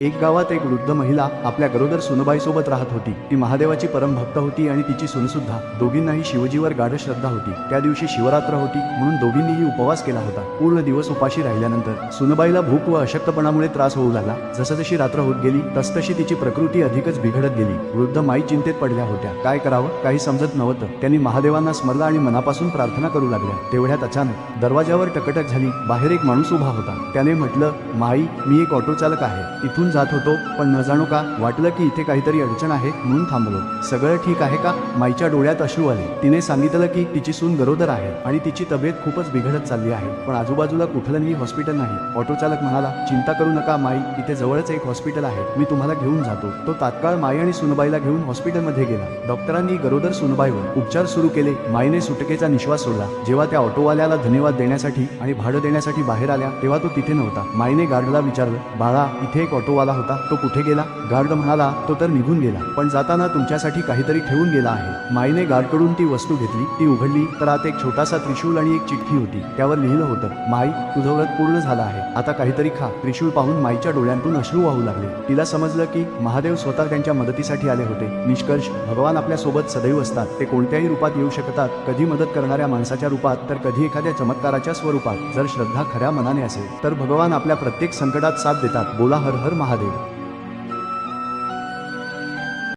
एक गावात एक वृद्ध महिला आपल्या गरोदर सुनबाईसोबत राहत होती. ती महादेवाची परमभक्त होती आणि तिची सुनसुद्धा दोघींनाही शिवजीवर गाढ श्रद्धा होती. त्या दिवशी शिवरात्र होती म्हणून दोघींनीही उपवास केला होता. पूर्ण दिवस उपाशी राहिल्यानंतर सुनबाईला भूक व अशक्तपणामुळे त्रास होऊ लागला. जसजशी रात्र होत गेली तसतशी तिची प्रकृती अधिकच बिघडत गेली. वृद्ध माई चिंतेत पडल्या होत्या. काय करावं काही समजत नव्हतं. त्यांनी महादेवांना स्मरलं आणि मनापासून प्रार्थना करू लागल्या. तेवढ्यात अचानक दरवाजावर टकटक झाली. बाहेर एक माणूस उभा होता. त्याने म्हटलं माई मी एक ऑटो चालक आहे. इथून जात होतो पण न जाणो का वाटलं की इथे काहीतरी अडचण आहे म्हणून थांबलो. सगळं ठीक आहे का? माईच्या डोळ्यात अश्रू आले. तिने सांगितलं की तिची सून गरोदर आहे आणि तिची तब्येत खूपच बिघडत चालली आहे पण आजूबाजूला कुठलंही हॉस्पिटल नाही. ऑटो चालक म्हणाला चिंता करू नका माई. इथे जवळच एक हॉस्पिटल आहे. मी तुम्हाला घेऊन जातो. तो तात्काळ माई आणि सुनबाईला घेऊन हॉस्पिटलमध्ये गेला. डॉक्टरांनी गरोदर सुनबाईवर उपचार सुरू केले. माईने सुटकेचा निश्वास सोडला. जेव्हा त्या ऑटोवाल्याला धन्यवाद देण्यासाठी आणि भाडं देण्यासाठी बाहेर आल्या तेव्हा तो तिथे नव्हता. माईने गार्डला विचारलं बाळा इथे एक ऑटो ऑटोवाला होता तो कुठे गेला? गार्ड म्हणाला तो तर निघून गेला. पण जाताना तुमच्यासाठी काहीतरी ठेवून गेला आहे. माईने गार्डकडून ती वस्तू घेतली ती उघडली तर आत एक छोटासा त्रिशूल आणि एक चिठ्ठी होती. त्यावर लिहिलं होतं माई तुझं व्रत पूर्ण झालं आहे. आता काहीतरी खा. त्रिशूल पाहून माईच्या डोळ्यांतून अश्रू वाहू लागले. तिला समजलं की महादेव स्वतः त्यांच्या मदतीसाठी आले होते. निष्कर्ष भगवान आपल्यासोबत सदैव असतात. ते कोणत्याही रूपात येऊ शकतात. कधी मदत करणाऱ्या माणसाच्या रूपात तर कधी एखाद्या चमत्काराच्या स्वरूपात. जर श्रद्धा खऱ्या मनाने असेल तर भगवान आपल्या प्रत्येक संकटात साथ देतात. बोला हर हर महादेव